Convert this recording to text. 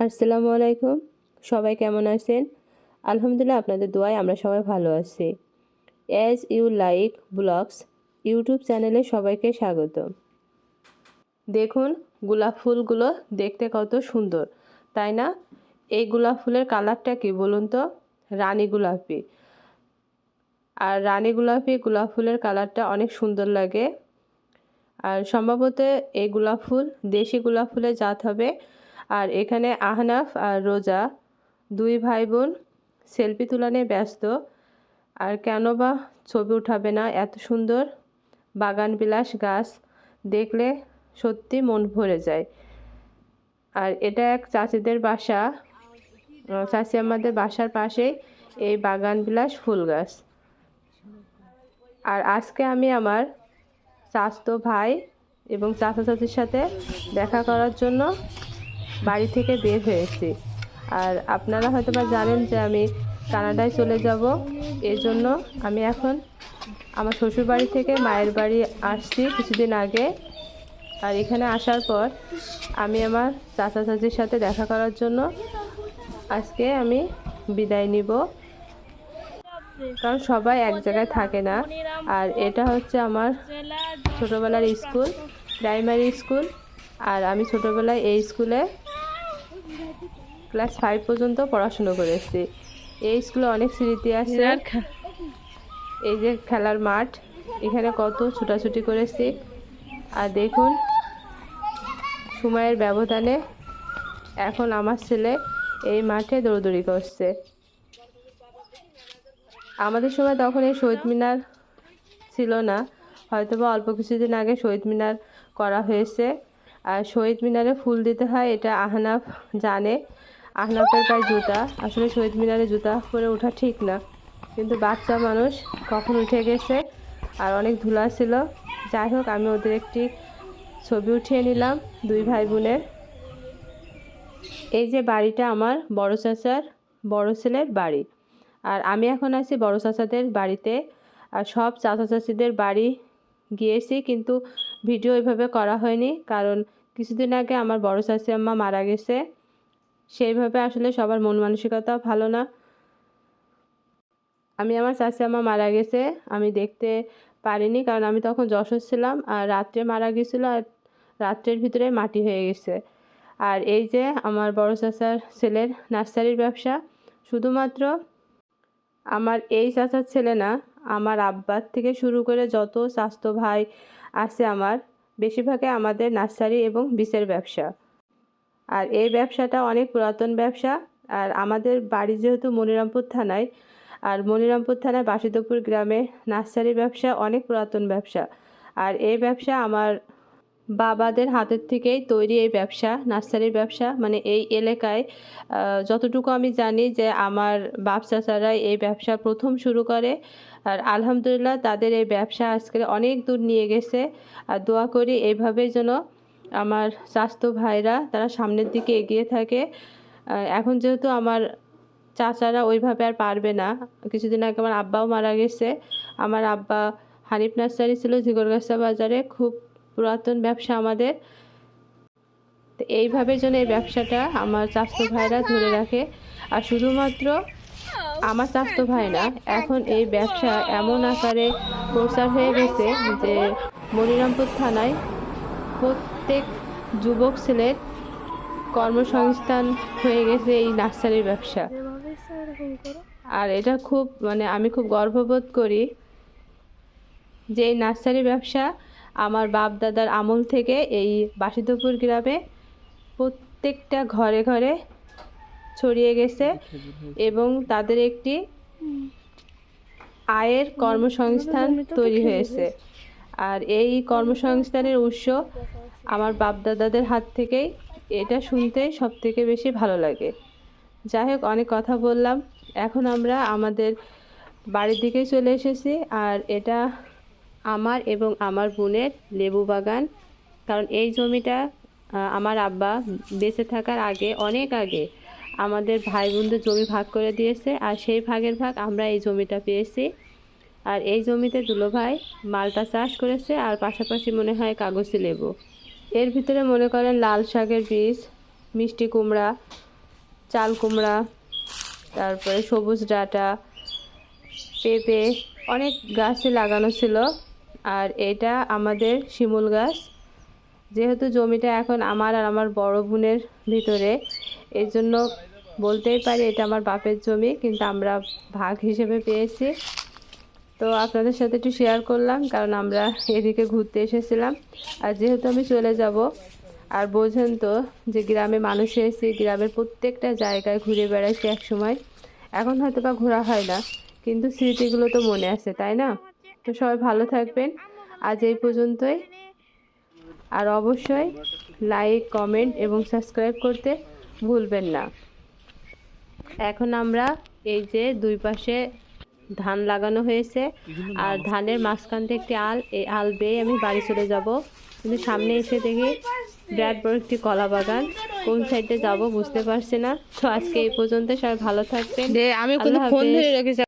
আসসালামু আলাইকুম। সবাই কেমন আছেন? আলহামদুলিল্লাহ আপনাদের দোয়ায় আমরা সবাই ভালো আছি। As you like vlogs YouTube চ্যানেলে সবাইকে স্বাগত। দেখুন, গোলাপ ফুলগুলো দেখতে কত সুন্দর, তাই না? এই গোলাপ ফুলের কালারটা কি বলুন তো? রানী গোলাপি। আর রানী গোলাপি গোলাপ ফুলের কালারটা অনেক সুন্দর লাগে। আর সম্ভবত এই গোলাপ ফুল দেশি গোলাপ ফুলের জাত হবে। আর এখানে আহনাফ আর রোজা দুই ভাই বোন সেলফি তোলা নিয়ে ব্যস্ত। আর কেন বা ছবি উঠাবে না? এত সুন্দর বাগান বিলাস গাছ দেখলে সত্যি মন ভরে যায়। আর এটা এক চাচিদের বাসা। চাচি আমাদের বাসার পাশেই এই বাগান বিলাস ফুল গাছ। আর আজকে আমি আমার চাচতো ভাই এবং চাচা চাচির সাথে দেখা করার জন্য বাড়ি থেকে বের হয়েছি। আর আপনারা হয়তো বা জানেন যে আমি কানাডায় চলে যাব। এই জন্য আমি এখন আমার শ্বশুর বাড়ি থেকে মায়ের বাড়ি আসছি কিছুদিন আগে। আর এখানে আসার পর আমি আমার চাচা চাচির সাথে দেখা করার জন্য আজকে আমি বিদায় নিব। কারণ সবাই এক জায়গায় থাকে না। আর এটা হচ্ছে আমার ছোটোবেলার স্কুল, প্রাইমারি স্কুল। আর আমি ছোটোবেলায় এই স্কুলে ক্লাস ফাইভ পর্যন্ত পড়াশুনো করেছি। এই স্কুলে অনেক স্মৃতি আছে। এই যে খেলার মাঠ এখানে কত ছুটাছুটি করেছি। আর দেখুন সময়ের ব্যবধানে এখন আমার ছেলে এই মাঠে দৌড়দৌড়ি করছে। আমাদের সময় তখন এই শহীদ মিনার ছিল না। হয়তো বা অল্প কিছুদিন আগে শহীদ মিনার করা হয়েছে। আর শহীদ মিনারে ফুল দিতে হয়, এটা আহনাফ জানে। আহনাফের পায়ে জুতা। আসলে শহীদ মিনারে জুতা পরে ওঠা ঠিক না। কিন্তু বাচ্চা মানুষ কখন উঠে গেছে আর অনেক ধুলা ছিল। যাই হোক, আমি ওদের একটি ছবি উঠিয়ে নিলাম দুই ভাই বোনের এই যে বাড়িটা আমার, বড় চাচার, বড় ছেলের বাড়ি। আর আমি এখন আছি বড় চাচাদের বাড়িতে। আর সব চাচা চাচিদের বাড়ি গিয়েছি, কিন্তু ভিডিও এভাবে করা হয়নি। কারণ কিছুদিন আগে আমার বড় চাচি আম্মা মারা গেছে। সেইভাবে আসলে সবার মন মানসিকতা ভালো না। আমি আমার চাচি আম্মা মারা গেছে, আমি দেখতে পারিনি কারণ আমি তখন যশোর ছিলাম আর রাত্রে মারা গেছিল আর রাত্রের ভিতরে মাটি হয়ে গেছে। আর এই যে আমার বড় চাচার ছেলের নার্সারির ব্যবসা, শুধুমাত্র আমার এই চাচার ছেলে না, আমার আব্বার থেকে শুরু করে যত স্বাস্থ্য ভাই আছে আমার বেশিরভাগে আমাদের নার্সারি এবং বিষের ব্যবসা। আর এই ব্যবসাটা অনেক পুরাতন ব্যবসা। আর আমাদের বাড়ি যেহেতু মনিরামপুর থানায়, আর মনিরামপুর থানায় বাসিদপুর গ্রামে নার্সারি ব্যবসা অনেক পুরাতন ব্যবসা। আর এই ব্যবসা আমার বাবাদের হাতের থেকেই তৈরি এই ব্যবসা, নার্সারির ব্যবসা। মানে এই এলাকায় যতটুকু আমি জানি যে আমার বাপ চাচারাই এই ব্যবসা প্রথম শুরু করে। আর আলহামদুলিল্লাহ তাদের এই ব্যবসা আজকে অনেক দূর নিয়ে গেছে। আর দোয়া করি এইভাবে যেন আমার স্বাস্থ্য ভাইরা তারা সামনের দিকে এগিয়ে থাকে। এখন যেহেতু আমার চাচারা ওইভাবে আর পারবে না। কিছুদিন আগে আমার আব্বাও মারা গেছে। আমার আব্বা হানিফ নার্সারি ছিল ঝিগরগাছা বাজারে। খুব পুরাতন ব্যবসা আমাদের। তো এইভাবে যেন এই ব্যবসাটা আমার স্বাস্থ্য ভাইরা ধরে রাখে। আর শুধুমাত্র আমার স্বাস্থ্য ভাই না এখন এই ব্যবসা এমন আকারে প্রচার হয়ে গেছে যে মনিরামপুর থানায় প্রত্যেক যুবক ছেলের কর্মসংস্থান হয়ে গেছে এই নার্সারির ব্যবসা। আর এটা খুব মানে আমি খুব গর্ববোধ করি যে এই নার্সারি ব্যবসা আমার বাপ দাদার আমল থেকে এই বাসিদপুর গ্রামে প্রত্যেকটা ঘরে ঘরে ছড়িয়ে গেছে এবং তাদের একটি আয়ের কর্মসংস্থান তৈরি হয়েছে। আর এই কর্মসংস্থানের উৎস আমার বাপ দাদাদের হাত থেকেই। এটা শুনতে সব থেকে বেশি ভালো লাগে। যাই হোক, অনেক কথা বললাম। এখন আমরা আমাদের বাড়ির দিকে চলে এসেছি। আর এটা আমার এবং আমার বোনের লেবু বাগান। কারণ এই জমিটা আমার আব্বা বেঁচে থাকার আগে, অনেক আগে আমাদের ভাই বোনদের জমি ভাগ করে দিয়েছে। আর সেই ভাগের ভাগ আমরা এই জমিটা পেয়েছি। আর এই জমিতে দুলো ভাই মালটা চাষ করেছে আর পাশাপাশি মনে হয় কাগজি লেবু। এর ভিতরে মনে করেন লাল শাকের বীজ, মিষ্টি কুমড়া, চাল কুমড়া, তারপরে সবুজ ডাঁটা, পেঁপে, অনেক গাছই লাগানো ছিল। আর এটা আমাদের শিমুল গাছ। যেহেতু জমিটা এখন আমার আর আমার বড় বোনের ভিতরে এই জন্য বলতেই পারি এটা আমার বাপের জমি, কিন্তু আমরা ভাগ হিসেবে পেয়েছি। তো আপনাদের সাথে একটু শেয়ার করলাম, কারণ আমরা এদিকে ঘুরতে এসেছিলাম। আর যেহেতু আমি চলে যাব, আর বোঝেন তো যে গ্রামে মানুষ এসেছি গ্রামের প্রত্যেকটা জায়গায় ঘুরে বেড়াইছি এক সময় এখন হয়তো বা ঘোরা হয় না, কিন্তু স্মৃতিগুলো তো মনে আছে, তাই না? তো সবাই ভালো থাকবেন। আজ এই পর্যন্তই। আর অবশ্যই লাইক কমেন্ট এবং সাবস্ক্রাইব করতে ভুলবেন না। এখন আমরা এই যে দুই পাশে ধান লাগানো হয়েছে আর ধানের মাঝখান থেকে একটি আল এই আল বেয়ে আমি বাড়ি চলে যাব। কিন্তু সামনে এসে দেখি বিরাট বড় একটি কলা বাগান। কোন সাইডে যাব বুঝতে পারছি না। তো আজকে এই পর্যন্ত সবাই ভালো থাকবেন। আমি কোনো ফোন ধরে রেখেছি।